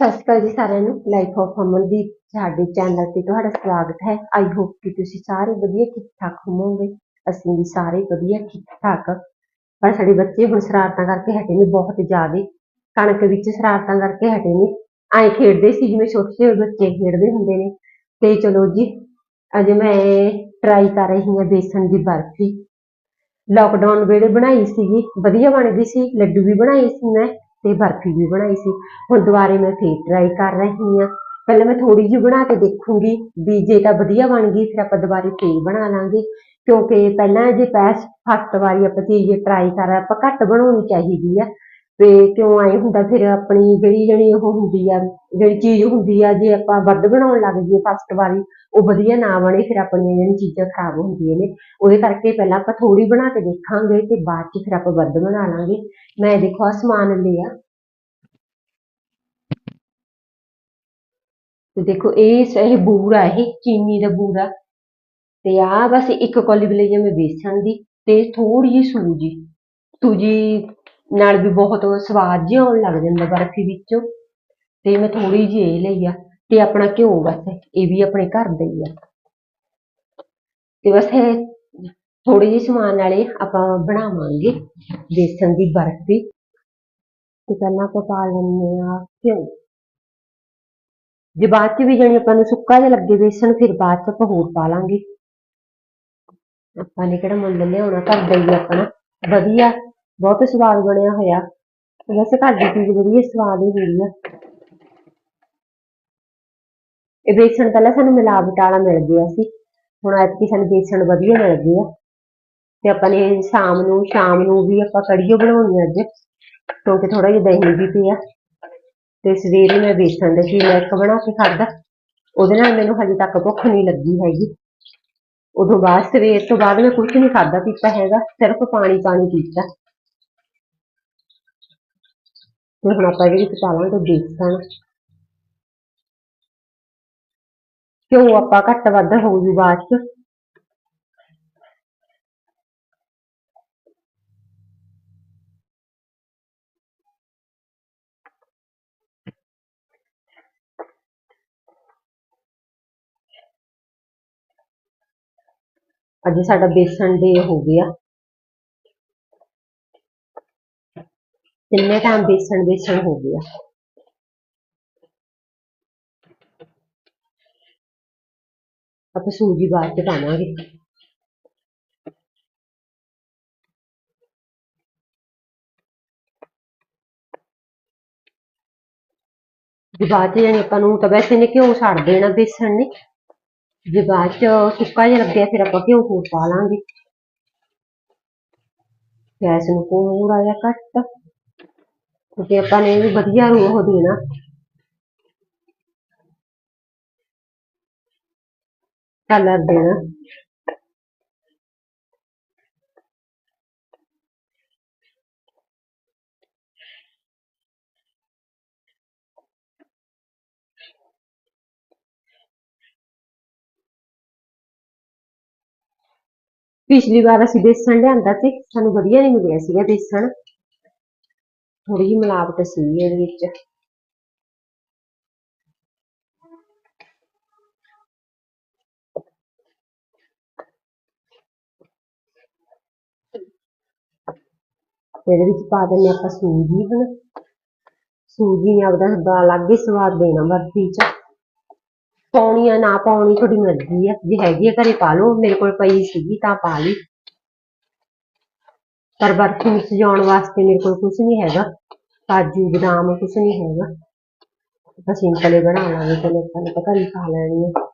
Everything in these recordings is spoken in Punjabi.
ਸਤਿ ਸ਼੍ਰੀ ਅਕਾਲ ਜੀ ਸਾਰਿਆਂ ਨੂੰ। ਲਾਈਫ ਆਫ ਅਮਨਦੀਪ ਸਾਡੇ ਚੈਨਲ ਤੇ ਤੁਹਾਡਾ ਸਵਾਗਤ ਹੈ। ਆਈ ਹੋਪ ਕਿ ਤੁਸੀਂ ਸਾਰੇ ਵਧੀਆ ਠੀਕ ਠਾਕ ਹੋਵੋਗੇ। ਅਸੀਂ ਵੀ ਸਾਰੇ ਵਧੀਆ ਠੀਕ ਠਾਕ ਪਰ ਸਾਡੇ ਬੱਚੇ ਹੁਣ ਸ਼ਰਾਰਤਾਂ ਕਰਕੇ ਹਟੇ ਨੇ ਬਹੁਤ ਜ਼ਿਆਦਾ। ਕਣਕ ਵਿੱਚ ਸ਼ਰਾਰਤਾਂ ਕਰਕੇ ਹਟੇ ਨੇ। ਐਂ ਖੇਡਦੇ ਸੀ ਜਿਵੇਂ ਛੋਟੇ ਛੋਟੇ ਬੱਚੇ ਖੇਡਦੇ ਹੁੰਦੇ ਨੇ। ਤੇ ਚਲੋ ਜੀ, ਅੱਜ ਮੈਂ ਟਰਾਈ ਕਰ ਰਹੀ ਹਾਂ ਬੇਸਣ ਦੀ ਬਰਫੀ। ਲਾਕਡਾਊਨ ਵੇਲੇ ਬਣਾਈ ਸੀਗੀ। ਵਧੀਆ ਬਣਦੀ ਸੀ। ਲੱਡੂ ਵੀ ਬਣਾਏ ਸੀ ਮੈਂ। ਤੇ ਬਰਫੀ ਵੀ ਬਣਾਈ ਸੀ। ਹੁਣ ਦੁਬਾਰੇ ਮੈਂ ਫੇਰ ਟਰਾਈ ਕਰ ਰਹੀ ਹਾਂ। ਪਹਿਲਾਂ ਮੈਂ ਥੋੜੀ ਜਿਹੀ ਬਣਾ ਕੇ ਦੇਖੂੰਗੀ ਵੀ ਜੇ ਤਾਂ ਵਧੀਆ ਬਣ ਗਈ, ਫਿਰ ਆਪਾਂ ਦੁਬਾਰੇ ਫੇਰ ਬਣਾ ਲਾਂਗੇ। ਕਿਉਂਕਿ ਪਹਿਲਾਂ ਜੇ ਪੈਸ ਫਸਟ ਵਾਰੀ ਆਪਾਂ ਚੀਜ਼ ਟਰਾਈ ਕਰ ਆਪਾਂ ਘੱਟ ਬਣਾਉਣੀ ਚਾਹੀਦੀ ਆ। ਤੇ ਕਿਉਂ ਐ ਹੁੰਦਾ, ਫਿਰ ਆਪਣੀ ਜਿਹੜੀ ਜਿਹੜੀ ਉਹ ਹੁੰਦੀ ਆ, ਜਿਹੜੀ ਚੀਜ਼ ਹੁੰਦੀ ਆ, ਜੇ ਆਪਾਂ ਵੱਧ ਬਣਾਉਣ ਲੱਗ ਜਾਈਏ ਫਸਟ ਵਾਰੀ, ਉਹ ਵਧੀਆ ਨਾ ਬਣੇ, ਫਿਰ ਆਪਣੀਆਂ ਜਿਹੜੀਆਂ ਚੀਜ਼ਾਂ ਖਰਾਬ ਹੁੰਦੀਆਂ ਨੇ। ਉਹਦੇ ਕਰਕੇ ਪਹਿਲਾਂ ਆਪਾਂ ਥੋੜੀ ਬਣਾ ਕੇ ਦੇਖਾਂਗੇ ਤੇ ਬਾਅਦ ਚ ਫਿਰ ਆਪਾਂ ਵੱਧ ਬਣਾ ਲਾਂਗੇ। ਮੈਂ ਦੇਖੋ ਆਹ ਸਮਾਨ ਲਿਆ। ਤੇ ਦੇਖੋ ਇਹ ਇਹ ਬੂਰਾ ਇਹ ਚੀਨੀ ਦਾ ਬੂਰਾ ਤੇ ਆ ਬਸ ਇੱਕ ਕੌਲੀ ਲਈ ਜਿਵੇਂ ਬੇਸਣ ਦੀ, ਤੇ ਥੋੜੀ ਜਿਹੀ ਸੂਜੀ। ਸੂਜੀ ਨਾਲ ਵੀ ਬਹੁਤ ਸਵਾਦ ਜਿਹਾ ਆਉਣ ਲੱਗ ਜਾਂਦਾ ਬਰਫੀ ਵਿੱਚੋਂ। ਤੇ ਮੈਂ ਥੋੜੀ ਜਿਹੀ ਇਹ ਲਈ ਆ ਤੇ ਆਪਣਾ ਘਿਓ ਬਸ, ਇਹ ਵੀ ਆਪਣੇ ਘਰ ਦਾ ਹੀ ਆ। ਤੇ ਬਸ ਇਹ ਥੋੜੇ ਜਿਹੇ ਸਮਾਨ ਨਾਲੇ ਆਪਾਂ ਬਣਾਵਾਂਗੇ ਬੇਸਣ ਦੀ ਬਰਫੀ। ਤੇ ਪਹਿਲਾਂ ਆਪਾਂ ਪਾ ਲੈਂਦੇ ਆ ਘਿਓ। ਜੇ ਬਾਅਦ ਚ ਵੀ ਜਾਣੀ ਆਪਾਂ ਨੂੰ ਸੁੱਕਾ ਜਿਹਾ ਲੱਗੇ ਬੇਸਣ ਫਿਰ ਬਾਅਦ ਚ ਆਪਾਂ ਹੋਰ ਪਾ ਲਾਂਗੇ। ਆਪਾਂ ਨੇ ਕਿਹੜਾ ਮੁੱਲ ਲਿਆਉਣਾ, ਘਰ ਦਾ ਹੀ ਆਪਣਾ। ਵਧੀਆ। ਬਹੁਤ ਸਵਾਦ ਬਣਿਆ ਹੋਇਆ। ਵੈਸੇ ਘਰ ਦੀ ਚੀਜ਼ ਵਧੀਆ ਸਵਾਦ ਹੀ ਹੁੰਦੀ ਆ। ਇਹ ਬੇਸਣ ਪਹਿਲਾਂ ਸਾਨੂੰ ਮਿਲਾਵਟ ਵਾਲਾ ਮਿਲ ਗਿਆ ਸੀ। ਹੁਣ ਐਤਕੀ ਸਾਨੂੰ ਬੇਸਣ ਵਧੀਆ ਮਿਲ ਗਿਆ ਤੇ ਆਪਾਂ ਨੇ ਸ਼ਾਮ ਨੂੰ ਸ਼ਾਮ ਨੂੰ ਵੀ ਆਪਾਂ ਕੜੀਓ ਬਣਾਉਣੀ ਅੱਜ। ਕਿਉਂਕਿ ਥੋੜਾ ਜਿਹਾ ਦਹੀਂ ਵੀ ਪਿਆ। ਤੇ ਸਵੇਰੇ ਮੈਂ ਬੇਸਣ ਦਾ ਚੀਲਾ ਇੱਕ ਬਣਾ ਕੇ ਖਾਧਾ। ਉਹਦੇ ਨਾਲ ਮੈਨੂੰ ਹਜੇ ਤੱਕ ਭੁੱਖ ਨਹੀਂ ਲੱਗੀ ਹੈਗੀ। ਉਦੋਂ ਬਾਅਦ ਸਵੇਰ ਤੋਂ ਬਾਅਦ ਮੈਂ ਕੁਝ ਨਹੀਂ ਖਾਧਾ, ਪੀਤਾ ਹੈਗਾ। ਸਿਰਫ ਪਾਣੀ ਪਾਣੀ ਪੀਤਾ। ਤੇ ਹੁਣ ਆਪਾਂ ਇਹਦੇ ਵਿੱਚ ਪਾ ਬੇਸਣ ਘਿਓ ਆਪਾਂ ਘੱਟ ਵੱਧ ਹੋਊਗੀ ਬਾਅਦ ਚ। ਅੱਜ ਸਾਡਾ ਬੇਸਣ ਦੇ ਹੋ ਗਿਆ। ਤਿੰਨੇ ਟਾਈਮ ਬੇਸਣ ਬੇਸਣ ਹੋ ਗਿਆ ਆਪਾਂ ਸੂਜੀ ਬਾਅਦ ਚ ਪਾਵਾਂਗੇ ਜੇ ਬਾਅਦ ਚ ਜਾਣੀ ਆਪਾਂ ਨੂੰ ਤਾਂ ਵੈਸੇ ਨੇ ਘਿਓ ਛੱਡ ਦੇਣਾ, ਬੇਸਣ ਨੇ। ਜੇ ਬਾਅਦ ਚ ਸੁੱਕਾ ਜਿਹਾ ਲੱਗਿਆ ਫਿਰ ਆਪਾਂ ਘਿਓ ਹੋਰ ਪਾ ਲਾਂਗੇ। ਗੈਸ ਨੂੰ ਥੋੜਾ ਜਿਹਾ ਘੱਟ। ਕਿਉਂਕਿ ਆਪਾਂ ਨੇ ਵੀ ਵਧੀਆ ਉਹ ਦੇਣਾ ਕਲਰ ਦੇਣਾ ਪਿਛਲੀ ਵਾਰ ਅਸੀਂ ਬੇਸਣ ਲਿਆਂਦਾ ਸੀ ਸਾਨੂੰ ਵਧੀਆ ਨਹੀਂ ਮਿਲਿਆ ਸੀਗਾ ਬੇਸਣ ਥੋੜੀ ਜਿਹੀ ਮਿਲਾਵਟ ਸੀ ਇਹਦੇ ਵਿੱਚ। ਇਹਦੇ ਵਿੱਚ ਪਾ ਦਿੰਦੇ ਆਪਾਂ ਸੂਜੀ ਹੁਣ ਸੂਜੀ ਨੇ ਆਪਦਾ ਅਲੱਗ ਹੀ ਸਵਾਦ ਦੇਣਾ ਬਰਫੀ ਚ। ਪਾਉਣੀ ਆ ਨਾ ਪਾਉਣੀ ਤੁਹਾਡੀ ਮਰਜ਼ੀ ਆ। ਜੇ ਹੈਗੀ ਆ ਘਰੇ ਪਾ ਲਓ। ਮੇਰੇ ਕੋਲ ਪਈ ਸੀਗੀ ਤਾਂ ਪਾ ਲਈ। ਪਰ ਬਰਫੀ ਨੂੰ ਸਜਾਉਣ ਵਾਸਤੇ ਮੇਰੇ ਕੋਲ ਕੁਝ ਨਹੀਂ ਹੈਗਾ। ਕਾਜੂ, ਬਦਾਮ ਕੁਝ ਨਹੀਂ ਹੈਗਾ। ਆਪਾਂ ਸਿੰਪਲ ਹੀ ਬਣਾ ਲਾਂਗੇ ਪਤਾ ਨਹੀਂ ਖਾ ਲੈਣੀ ਆ।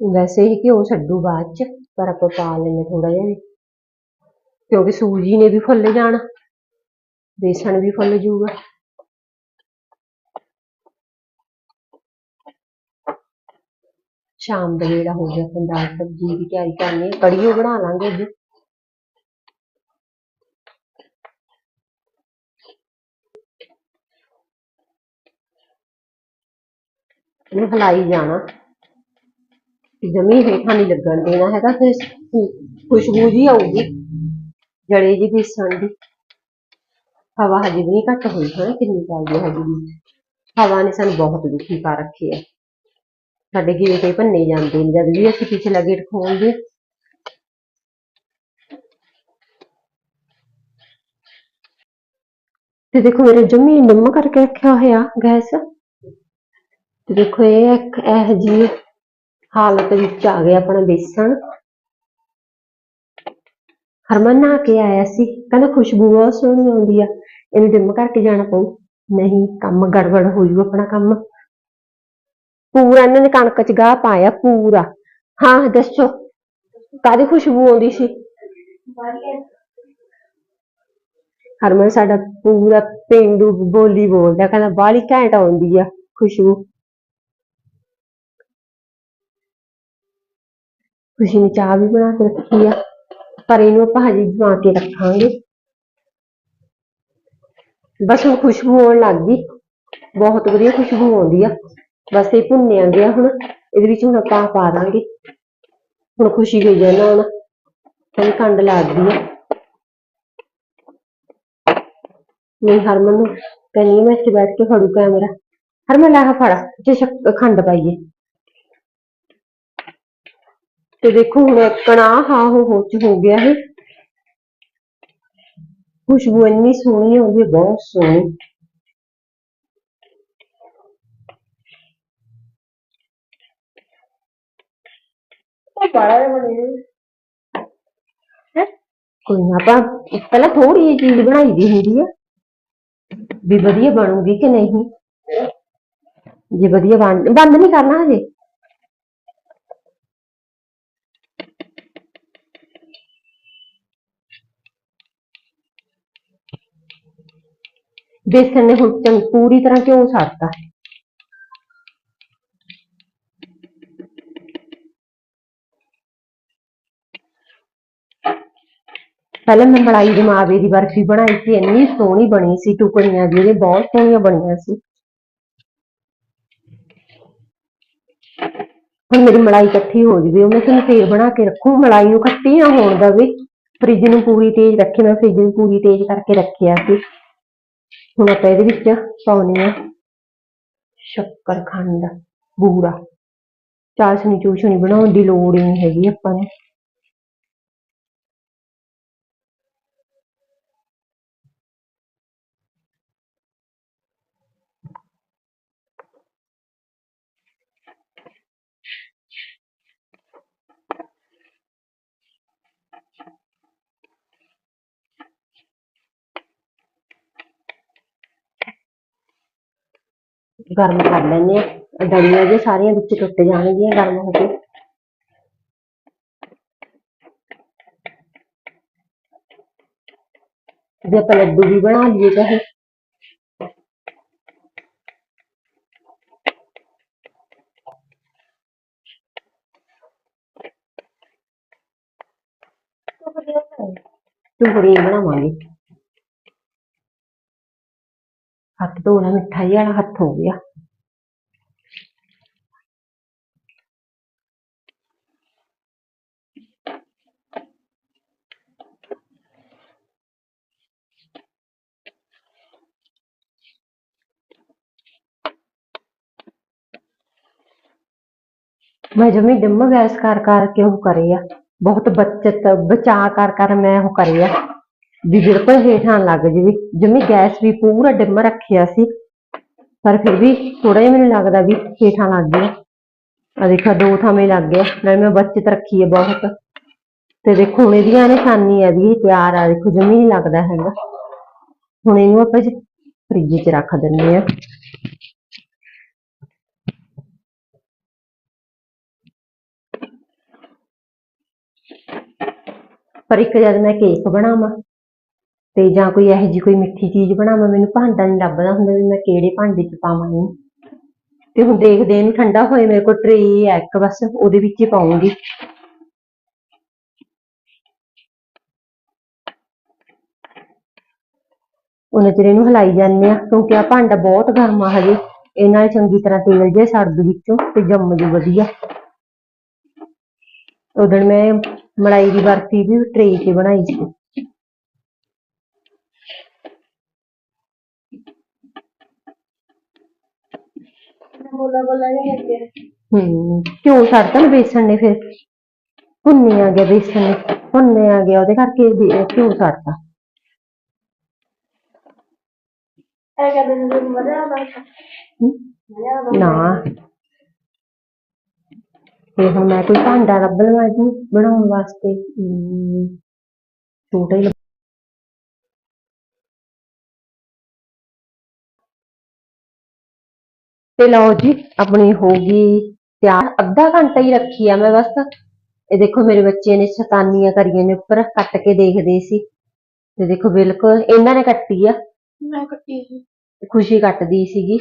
ਵੈਸੇ ਹੀ ਘਿਓ ਛੱਡੂ ਬਾਅਦ ਚ, ਪਰ ਆਪਾਂ ਪਾ ਲੈਂਦੇ ਥੋੜਾ ਜਿਹਾ ਵੀ। ਕਿਉਂਕਿ ਸੂਜੀ ਨੇ ਵੀ ਫੁੱਲ ਜਾਣਾ, ਬੇਸਣ ਵੀ ਫੁੱਲ ਜਾਊਗਾ। ਸ਼ਾਮ ਦਾ ਵੇਲਾ ਹੋ ਗਿਆ ਹੁਣ ਦਾਲ ਸਬਜ਼ੀ ਦੀ ਤਿਆਰੀ ਕਰਨੀ ਹੈ ਕੜੀ ਬਣਾ ਲਾਂਗੇ ਅੱਜ। ਇਹਨੂੰ ਹਿਲਾਈ ਜਾਣਾ। ਜਮੀ ਹੇਠਾਂ ਨਹੀਂ ਲੱਗਣ ਦੇਣਾ ਹੈਗਾ ਫਿਰ ਖੁ- ਖੁਸ਼ਬੂ ਜੀ ਆਊਗੀ। ਜੜੇ ਜੀ ਬੇਸਣ ਦੀ। ਹਵਾ ਹਜੇ ਵੀ ਨਹੀਂ ਘੱਟ ਹੋਈ, ਹੈ? ਕਿੰਨੀ ਚੱਲਦੀ ਹੈਗੀ ਵੀ? ਹਵਾ ਨੇ ਸਾਨੂੰ ਬਹੁਤ ਦੁਖੀ ਕਰ ਰੱਖੇ ਆ ਸਾਡੇ ਗੇਟ ਹੀ ਭੰਨੇ ਜਾਂਦੇ ਨੇ, ਜਦ ਵੀ ਅਸੀਂ ਪਿਛਲਾ ਗੇਟ ਖੋਲਦੇ ਤੇ ਦੇਖੋ ਮੇਰੇ ਜਮੀ ਨਿੰਮ ਕਰਕੇ ਰੱਖਿਆ ਹੋਇਆ ਗੈਸ। ਤੇ ਦੇਖੋ, ਇਹ ਇੱਕ ਇਹ ਜੀ ਹਾਲਤ ਵਿੱਚ ਆ ਗਿਆ ਆਪਣਾ ਬੇਸਣ। ਹਰਮਨ ਨਹਾ ਕੇ ਆਇਆ ਸੀ। ਕਹਿੰਦਾ, ਖੁਸ਼ਬੂ ਬਹੁਤ ਸੋਹਣੀ ਆਉਂਦੀ ਆ। ਇਹਨੂੰ ਡਿਮ ਕਰਕੇ ਜਾਣਾ ਪਊ। ਨਹੀਂ, ਕੰਮ ਗੜਬੜ ਹੋ ਜੂ ਆਪਣਾ ਕੰਮ। ਪੂਰਾ ਇਹਨਾਂ ਨੇ ਕਣਕ ਚ ਗਾਹ ਪਾਇਆ ਪੂਰਾ। ਹਾਂ, ਦੱਸੋ ਕਾਦੀ ਖੁਸ਼ਬੂ ਆਉਂਦੀ ਸੀ? ਹਰਮਨ ਸਾਡਾ ਪੂਰਾ ਪੇਂਡੂ ਬੋਲੀ ਬੋਲਦਾ, ਕਹਿੰਦਾ ਬਾਹਲੀ ਘੈਂਟ ਆਉਂਦੀ ਆ ਖੁਸ਼ਬੂ। ਖੁਸ਼ੀ ਨੇ ਚਾਹ ਵੀ ਬਣਾ ਕੇ ਰੱਖੀ ਆ, ਪਰ ਇਹਨੂੰ ਆਪਾਂ ਹਜੇ ਜਮਾ ਕੇ ਰੱਖਾਂਗੇ। ਬਸ ਹੁਣ ਖੁਸ਼ਬੂ ਆਉਣ ਲੱਗ ਗਈ, ਬਹੁਤ ਵਧੀਆ ਖੁਸ਼ਬੂ ਆਉਂਦੀ ਆ। ਬਸ ਇਹ ਭੁੰਨੇ ਆਂਦੇ ਆ ਹੁਣ, ਇਹਦੇ ਵਿੱਚ ਹੁਣ ਆਪਾਂ ਪਾ ਦਾਂਗੇ। ਹੁਣ ਖੁਸ਼ੀ ਗਈ ਜਾਣਾ ਹੁਣ ਕਹਿੰਦੀ ਖੰਡ ਲੱਗਦੀ ਆ। ਨਹੀਂ ਹਰਮਨ ਨੂੰ ਕਹਿੰਦੀ ਮੈਂ ਇੱਥੇ ਬੈਠ ਕੇ ਫੜੂ ਕੈਮਰਾ। ਹਰਮਨ, ਲਾ ਕੇ ਫੜ, ਜੇ ਸ਼ੱਕ- ਖੰਡ ਪਾਈਏ। ਤੇ ਦੇਖੋ ਹੁਣ ਕਣਾ ਹਾਂ ਹੋ ਹੋ ਚ ਹੋ ਗਿਆ ਇਹ ਖੁਸ਼ਬੂ ਇੰਨੀ ਸੋਹਣੀ ਆਉਂਦੀ ਹੈ ਬਹੁਤ ਸੋਹਣੀ। ਹੈਂ? ਕੋਈ ਨਾ ਆਪਾਂ ਪਹਿਲਾਂ ਥੋੜੀ ਜਿਹੀ ਚੀਜ਼ ਬਣਾਈ ਦੀ ਹੁੰਦੀ ਆ ਵੀ ਵਧੀਆ ਬਣੂਗੀ ਕਿ ਨਹੀਂ। ਜੇ ਵਧੀਆ ਬਣ ਬੰਦ ਨਹੀਂ ਕਰਨਾ ਹਜੇ। ਬੇਸਣ ਨੇ ਹੁਣ ਚੰਗ ਪੂਰੀ ਤਰ੍ਹਾਂ ਕਿਉਂ ਛੱਡਤਾ ਪਹਿਲਾਂ ਮੈਂ ਮਲਾਈ ਦੇ ਮਾਵੇ ਦੀ ਬਰਫੀ ਬਣਾਈ ਸੀ, ਇੰਨੀ ਸੋਹਣੀ ਬਣੀ ਸੀ, ਟੁਕੜੀਆਂ ਵੀ ਇਹਦੇ ਬਹੁਤ ਸੋਹਣੀਆਂ ਬਣੀਆਂ ਸੀ। ਹੁਣ ਮੇਰੀ ਮਲਾਈ ਇਕੱਠੀ ਹੋ ਜਵੇ, ਉਹ ਮੈਂ ਤੁਹਾਨੂੰ ਫੇਰ ਬਣਾ ਕੇ ਰੱਖੂ, ਮਲਾਈ ਨੂੰ ਖੱਟੀ ਨਾ ਹੋਣ ਦਵੇ ਫ੍ਰਿਜ ਨੂੰ ਪੂਰੀ ਤੇਜ਼ ਰੱਖੀ, ਮੈਂ ਫ੍ਰਿਜ ਨੂੰ ਪੂਰੀ ਤੇਜ਼ ਕਰਕੇ ਰੱਖਿਆ ਸੀ। ਹੁਣ ਆਪਾਂ ਇਹਦੇ ਵਿੱਚ ਪਾਉਣੀ ਆ ਸ਼ੱਕਰਖੰਡ, ਬੂਰਾ। ਚਾਸ਼ਨੀ ਚੂਸ਼ਣੀ ਬਣਾਉਣ ਦੀ ਲੋੜ ਹੀ ਨਹੀਂ ਹੈਗੀ ਆਪਾਂ ਨੂੰ। ਗਰਮ ਕਰ ਲੈਣੇ ਆ ਡਲੀਆਂ ਜੇ ਸਾਰੀਆਂ ਵਿੱਚ ਟੁੱਟ ਜਾਣਗੀਆਂ ਗਰਮ ਹੋ ਕੇ। ਜੇ ਆਪਾਂ ਲੱਡੂ ਵੀ ਬਣਾ ਲਈਏ ਚਾਹੇ ਟੁਕੜੀਆਂ ਬਣਾਵਾਂਗੇ। ਹੱਥ ਧੋਣਾ ਮਿਠਾਈ ਵਾਲਾ ਹੱਥ ਹੋ ਗਿਆ ਮੈਂ ਜਮੀ ਡਿੰਮ ਗੈਸ ਕਰ ਕਰਕੇ ਉਹ ਕਰੇ ਆ ਬਹੁਤ ਬੱਚਤ ਬਚਾ ਕਰ ਕਰ ਮੈਂ ਉਹ ਕਰੇ ਆ ਵੀ ਬਿਲਕੁਲ ਹੇਠਾਂ ਲੱਗ ਜਾਵੇ ਜਮੀ ਗੈਸ ਵੀ ਪੂਰਾ ਡਿੰਮ ਰੱਖਿਆ ਸੀ ਪਰ ਫਿਰ ਵੀ ਥੋੜਾ ਜਿਹਾ ਮੈਨੂੰ ਲੱਗਦਾ ਵੀ ਹੇਠਾਂ ਲੱਗ ਗਿਆ ਆ ਦੇਖੋ ਦੋ ਥਾਵੇਂ ਲੱਗ ਗਿਆ ਨਾਲੇ ਮੈਂ ਬੱਚਤ ਰੱਖੀ ਹੈ ਬਹੁਤ। ਤੇ ਦੇਖੋ, ਹੁਣ ਇਹਦੀਆਂ ਨਿਸ਼ਾਨੀ ਆ ਵੀ ਤਿਆਰ ਆ। ਦੇਖੋ, ਜਮੀ ਨਹੀਂ ਲੱਗਦਾ ਹੈਗਾ। ਹੁਣ ਇਹਨੂੰ ਆਪਾਂ ਫ੍ਰਿਜ 'ਚ ਰੱਖ ਦਿੰਦੇ ਆ ਪਰ ਇੱਕ ਜਦ ਮੈਂ ਕੇਕ ਬਣਾਵਾਂ ਤੇ ਜਾਂ ਕੋਈ ਇਹੋ ਜਿਹੀ ਕੋਈ ਮਿੱਠੀ ਚੀਜ਼ ਬਣਾਵਾਂ, ਮੈਨੂੰ ਭਾਂਡਾ ਨਹੀਂ ਲੱਭਦਾ ਹੁੰਦਾ ਵੀ ਮੈਂ ਕਿਹੜੇ ਭਾਂਡੇ 'ਚ ਪਾਵਾਂ ਇਹਨੂੰ। ਤੇ ਹੁਣ ਦੇਖਦੇ ਹਾਂ, ਇਹਨੂੰ ਠੰਡਾ ਹੋਏ ਮੇਰੇ ਕੋਲ ਟਰੇ ਹੈ ਇੱਕ ਬਸ, ਉਹਦੇ ਵਿੱਚ ਹੀ ਪਾਉਂਗੀ। ਉਹਨਾਂ ਚਿਰ ਇਹਨੂੰ ਹਿਲਾਈ ਜਾਂਦੇ ਆ, ਕਿਉਂਕਿ ਆ ਭਾਂਡਾ ਬਹੁਤ ਗਰਮ ਆ ਹਜੇ। ਇਹ ਨਾਲ ਚੰਗੀ ਤਰ੍ਹਾਂ ਤੇਲ ਜੇ ਛੱਡ ਦੂ ਵਿੱਚੋਂ ਤੇ ਜੰਮ ਜੂ ਵਧੀਆ। ਉਦੋਂ ਮੈਂ ਮਲਾਈ ਦੀ ਬਰਫੀ ਵੀ ਟਰੇ 'ਚ ਬਣਾਈ ਸੀ। ਬੋਲਾ ਬੋਲਾ ਨਹੀਂ ਲੱਗੇ ਹੂੰ ਕਿਉਂ ਛੱਡਤਾ ਨਾ ਬੇਸਣ ਨੇ ਫਿਰ? ਭੁੰਨੇ ਆ ਗਿਆ ਬੇਸਣ ਨੇ ਭੁੰਨੇ ਆ ਗਿਆ ਉਹਦੇ ਕਰਕੇ ਵੀ- ਕਿਉਂ ਛੱਡਤਾ? ਐ ਕਹਿੰਦੇ ਨੇ ਮੈਨੂੰ ਮਜ਼ਾ ਆਉਂਦਾ ਹੂੰ? ਮਜ਼ਾ ਆਉਂਦਾ ਨਾ। ਤੇ ਹੁਣ ਮੈਂ ਕੋਈ ਭਾਂਡਾ ਲੱਭ ਲਵਾਂ ਇਹਨੂੰ ਬਣਾਉਣ ਵਾਸਤੇ। ਹਮ, ਛੋਟਾ ਹੀ ਤੇ ਲਓ ਜੀ ਆਪਣੀ ਹੋ ਗਈ ਤਿਆਰ। ਅੱਧਾ ਘੰਟਾ ਹੀ ਰੱਖੀ ਆ ਮੈਂ ਬਸ। ਇਹ ਦੇਖੋ ਮੇਰੇ ਬੱਚੇ ਨੇ ਸ਼ੈਤਾਨੀਆਂ ਕਰੀਆਂ ਨੇ ਉੱਪਰ ਕੱਟ ਕੇ ਦੇਖਦੇ ਸੀ। ਤੇ ਦੇਖੋ ਬਿਲਕੁਲ ਇਹਨਾਂ ਨੇ ਕੱਟੀ ਆ। ਮੈਂ ਕੱਟੀ ਸੀ। ਖੁਸ਼ੀ ਕੱਟਦੀ ਸੀਗੀ।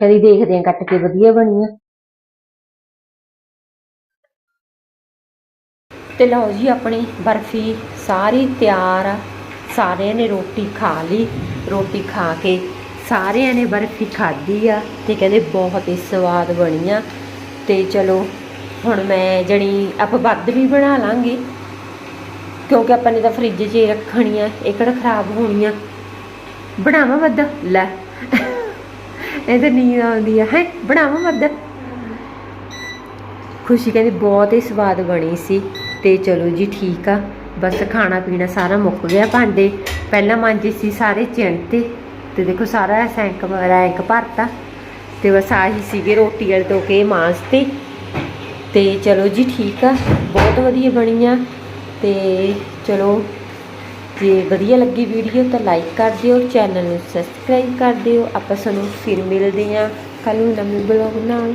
ਕਦੀ ਦੇਖਦੇ ਆ ਕੱਟ ਕੇ ਵਧੀਆ ਬਣੀ ਆ। ਤੇ ਲਓ ਜੀ ਆਪਣੀ ਬਰਫੀ ਸਾਰੀ ਤਿਆਰ ਆ। ਸਾਰਿਆਂ ਨੇ ਰੋਟੀ ਖਾ ਲਈ। ਰੋਟੀ ਖਾ ਕੇ ਸਾਰਿਆਂ ਨੇ ਬਰਫੀ ਖਾਧੀ ਆ ਤੇ ਕਹਿੰਦੇ ਬਹੁਤ ਹੀ ਸਵਾਦ ਬਣੀ ਆ। ਤੇ ਚਲੋ, ਹੁਣ ਮੈਂ ਜਣੀ ਆਪਾਂ ਵੱਧ ਵੀ ਬਣਾ ਲਾਂਗੇ, ਕਿਉਂਕਿ ਆਪਾਂ ਨੇ ਤਾਂ ਫ੍ਰਿਜ 'ਚ ਹੀ ਰੱਖਣੀ ਆ, ਇਹ ਖਰਾਬ ਹੋਣੀ ਆ। ਬਣਾਵਾਂ ਵੱਧ? ਲੈ। ਇਹ ਤਾਂ ਨੀਂਦ ਆਉਂਦੀ ਆ, ਹੈ? ਬਣਾਵਾਂ ਵੱਧ? ਖੁਸ਼ੀ ਕਹਿੰਦੀ ਬਹੁਤ ਹੀ ਸਵਾਦ ਬਣੀ ਸੀ। ਤੇ ਚਲੋ ਜੀ ਠੀਕ ਆ, ਬਸ ਖਾਣਾ ਪੀਣਾ ਸਾਰਾ ਮੁੱਕ ਗਿਆ ਭਾਂਡੇ। ਪਹਿਲਾਂ ਮਾਂਜੇ ਸੀ ਸਾਰੇ ਚਿੰਤੇ ਤੇ। ਦੇਖੋ ਸਾਰਾ ਸੈਂਕ ਰੈਂਕ ਭਰਤਾ ਤੇ ਬਸ ਆਹੀ ਸੀਗੇ ਰੋਟੀ ਵਾਲੇ ਤੋਂ ਕੇ ਮਾਸ ਤੇ। ਚਲੋ ਜੀ ਠੀਕ ਆ, ਬਹੁਤ ਵਧੀਆ ਬਣੀ ਆ ਤੇ ਚਲੋ ਜੇ ਵਧੀਆ ਲੱਗੀ ਵੀਡੀਓ ਤਾਂ ਲਾਈਕ ਕਰ ਦਿਓ, ਚੈਨਲ ਨੂੰ ਸਬਸਕ੍ਰਾਈਬ ਕਰ ਦਿਓ। ਆਪਾਂ ਸਾਨੂੰ ਫਿਰ ਮਿਲਦੇ ਹਾਂ ਕੱਲ ਨੂੰ ਨਵੇਂ ਬਲੌਗ ਨਾਲ।